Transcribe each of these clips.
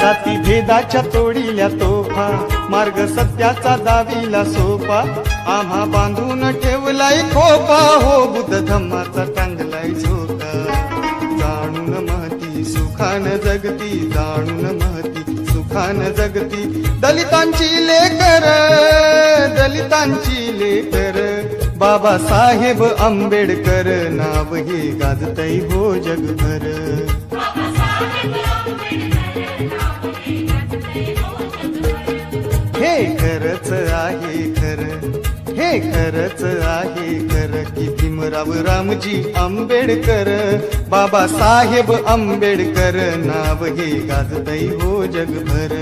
जाती भेदाच्या तोडील्या तोफा मार्ग सत्याचा दाविला सोपा आम्हा बांधून ठेवलाय खोपा हो बुद्ध धम्माचा टांगलाय झोका. जाणून महती सुखान जगती जाणून महती सुखान जगती. दलितांची लेकर दलितांची लेकर. बाबासाहेब आंबेडकर नाव हे गाजतय हो जगभर. हे खरच आहे खर. हे खरच आहे खर की भीमराव रामजी आंबेडकर. बाबासाहेब आंबेडकर नाव हे गाजतय हो जगभर.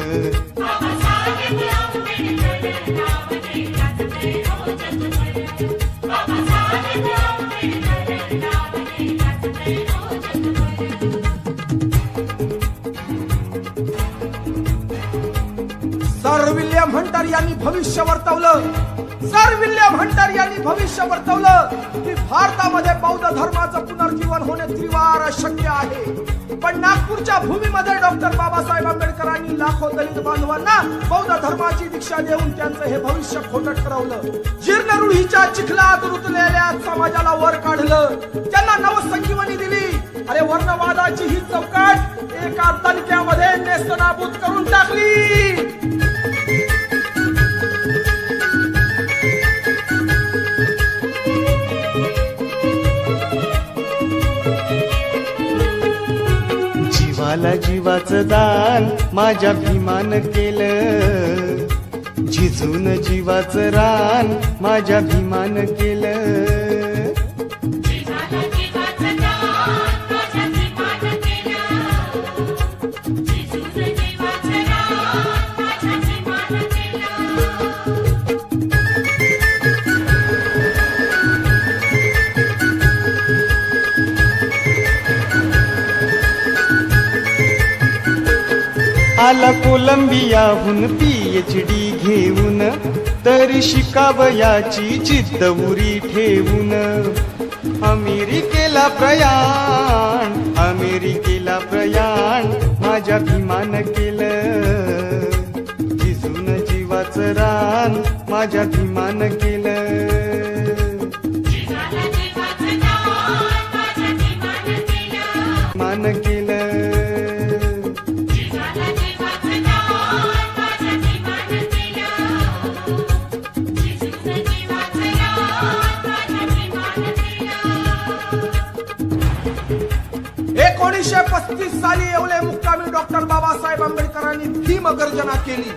भंडार यांनी भविष्य वर्तवलं. सर विल्यम भंडार यांनी भविष्य वर्तवलं. की भारतामध्ये बौद्ध धर्माचं पुनर्जीवन होणे त्रिवार शक्य आहे. पण नागपूरच्या भूमीमध्ये डॉक्टर बाबासाहेब आंबेडकरांनी लाखो दलित बांधवांना बौद्ध धर्माची दीक्षा देऊन त्यांचं हे भविष्य खोटं ठरवलं. जीर्ण रूढीच्या चिखलात रुतलेल्या समाजाला वर काढलं. त्यांना नवसंजीवनी दिली. अरे वर्णवादाची ही चौकट एका तणक्यामध्ये नेस्तनाबूत करून टाकली. मला जीवाचं दान माझ्या भीमान केलं. झिजून जीवाचं रान माझ्या भीमान केलं. आला कोलंबियाहून पीएच डी घेऊन तरी शिकावयाची चित्त उरी ठेवून. अमेरिकेला प्रयाण अमेरिकेला प्रयाण माझ्या भीमान केलं. जिजून जीवाचं रान माझ्या भीमान केलं. एकोणीसशे पस्तीस साली येवले मुक्कामी डॉक्टर बाबासाहेब आंबेडकरांनी भीम गर्जना केली.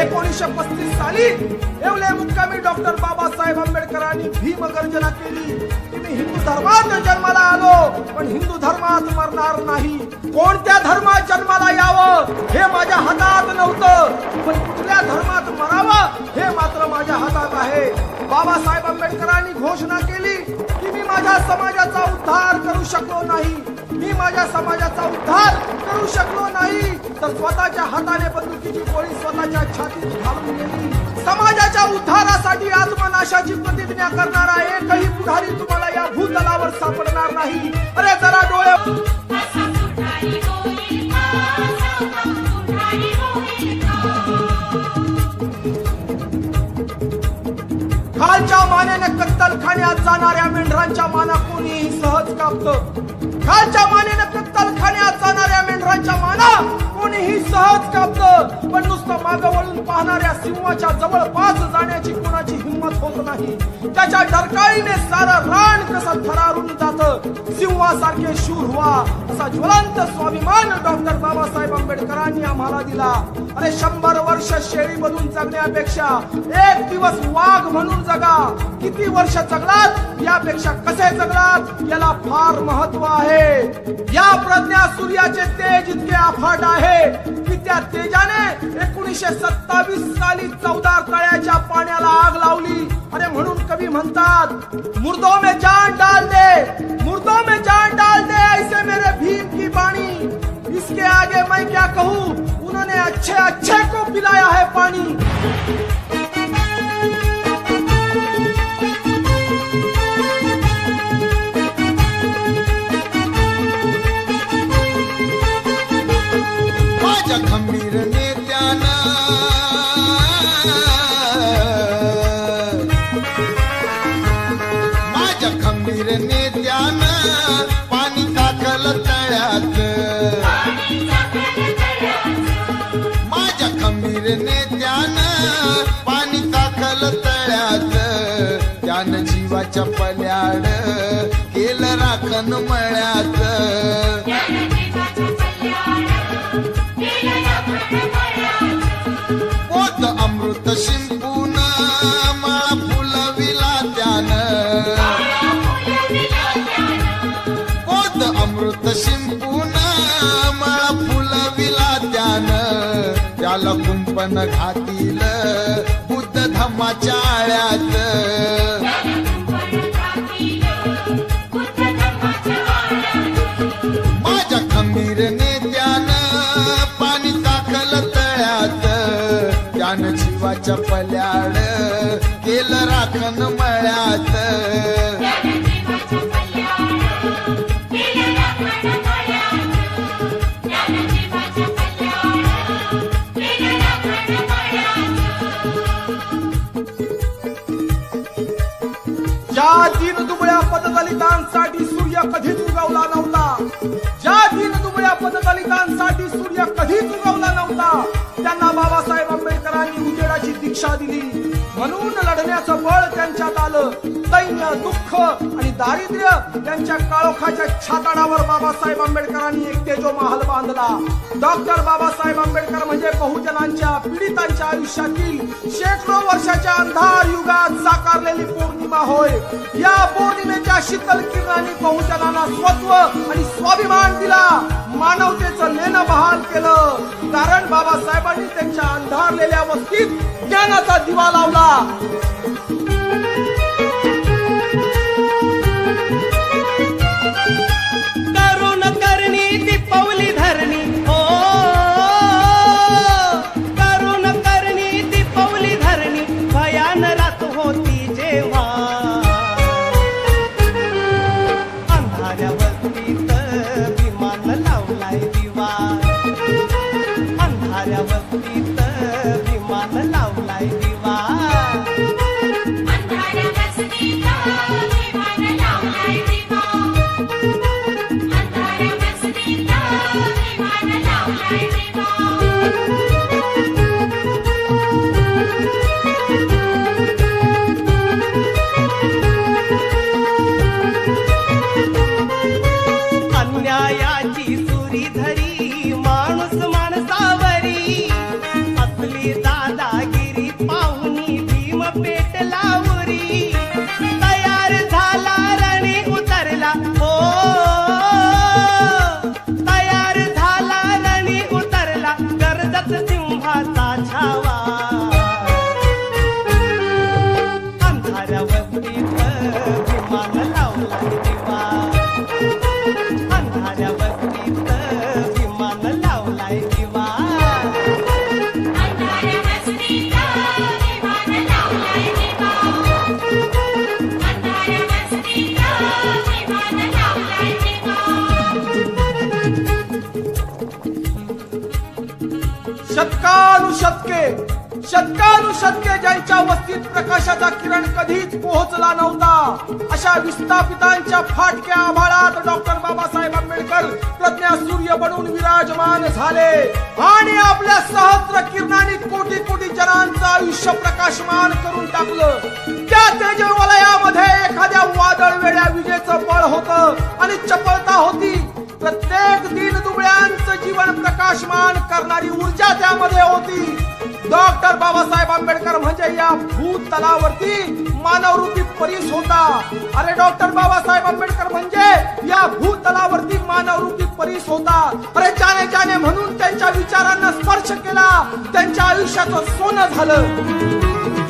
एकोणीसशे पस्तीस साली येवले मुक्कामी डॉक्टर बाबासाहेब आंबेडकरांनी भीम गर्जना केली. की मी हिंदू धर्मात जन्माला आलो पण हिंदू धर्मात मरणार नाही. कोणत्या धर्मात जन्माला यावं हे माझ्या हातात नव्हतं. पण कुठल्या धर्मात मरावं हे मात्र माझ्या हातात आहे. बाबासाहेब आंबेडकरांनी घोषणा केली की मी माझ्या समाजाचा उद्धार करू शकलो नाही. मी माझ्या समाजाचा उद्धार करू शकलो नाही. तर स्वतःच्या हाताने बंदुकीची गोळी स्वतःच्या छातीत घालून गेली समाजाच्या उद्धारासाठी आत्मनाशाची प्रतिज्ञा करणारा एकही पुढारी तुम्हाला या भूतलावर सापडणार नाही. अरे जरा डोळे कत्तलखान्यात जाणाऱ्या मेंढरांच्या माना कोणीही सहज कापत. खालच्या मानेने कत्तलखान्यात जाणाऱ्या मेंढरांच्या माना कोणीही सहज कापत पण नुसतं मागं वळून पाहणाऱ्या सिंहाच्या जवळपास जाण्याची कोणाची हिंमत होत नाही. त्याच्या डरकाळीने सारं रान कसं थरारून जात. सिंहासारखे शूर व्हा. असा ज्वलंत स्वाभिमान डॉक्टर बाबासाहेब आंबेडकरांनी आम्हाला दिला. अरे शंभर वर्ष शेळी बनून जगण्यापेक्षा एक दिवस वाघ म्हणून जगा. किती वर्ष जगलात? यापेक्षा कसे जगलात? याला फार महत्त्व आहे. या प्रज्ञा सूर्याचे तेज इतके अफाट आहे. की त्या तेजाने एकोणीशे सत्तावीस साली चौदा तळ्याच्या पाण्याला आग लावली. अरे म्हणून कवी म्हणतात मुर्दो में जान डाल दे मुर्दो में जान डाल दे ऐसे मेरे भीम की बाणी. इसके आगे मैं क्या कहूँ? उन्होंने अच्छे अच्छे को पिलाया है पानी. पल्याड केलं राखण मळ्यात. पोत अमृत शिंपून माळा फुलविला त्यान पोत अमृत शिंपून माळा फुलविला त्यान त्याला कुंपण घातील बुद्ध धम्माच्या आळ्यात. खंबीर नेत्यानं पाणी टाकलं तळ्यात. त्यान जीवाच्या पल्याड केलं राखण मळ्यात. ज्या दीन दुबळ्या पददलितांसाठी सूर्य कधीच उगवला पददलितांसाठी सूर्य कधीच उगवला नव्हता. त्यांना बाबासाहेब आंबेडकरांनी उजेडाची दीक्षा दिली. म्हणून लढण्याचं बळ त्यांच्यात आलं. सैन्य दुःख आणि दारिद्र्य त्यांच्या काळोखाच्या छाताडावर बाबासाहेब आंबेडकरांनी एक तेजो महाल बांधला. डॉक्टर बाबासाहेब आंबेडकर म्हणजे बहुजनांच्या पीडितांच्या आयुष्यातील शेकडो वर्षाच्या अंधार युगात प्रतिमा होय. या पौर्णिमेच्या शीतल किरणाने बहुजनांना स्वत्व आणि स्वाभिमान दिला. मानवतेचं लेणं बहाल केलं. कारण बाबासाहेबांनी त्यांच्या अंधारलेल्या वस्तीत ज्ञानाचा दिवा लावला. शतकानुशतके ज्यांच्या वस्तीत प्रकाशाचा किरण कधीच पोहोचला नव्हता. अशा विस्थापितांच्या फाटक्या आभाळात डॉक्टर बाबासाहेब आंबेडकर प्रज्ञा सूर्य बनून विराजमान झाले. आणि आपल्या सहस्र किरणांनी कोटी कोटी जनांचं आयुष्य प्रकाशमान करून टाकलं. त्या तेजवलयामध्ये एखाद्या वादळ वेळ्या विजेचं बळ होतं आणि चपळता होती. प्रत्येक दिन दुबळ्यांचं जीवन प्रकाशमान करणारी ऊर्जा त्यामध्ये होती. डॉक्टर बाबासाहेब आंबेडकर म्हणजे या भूतलावरती मानवरूपी परीस होता. अरे डॉक्टर बाबासाहेब आंबेडकर म्हणजे या भूतलावरती मानवरूपी परीस होता. अरे जाने जाने म्हणून त्यांच्या विचारांना स्पर्श केला. त्यांच्या आयुष्याचं सोनं झालं.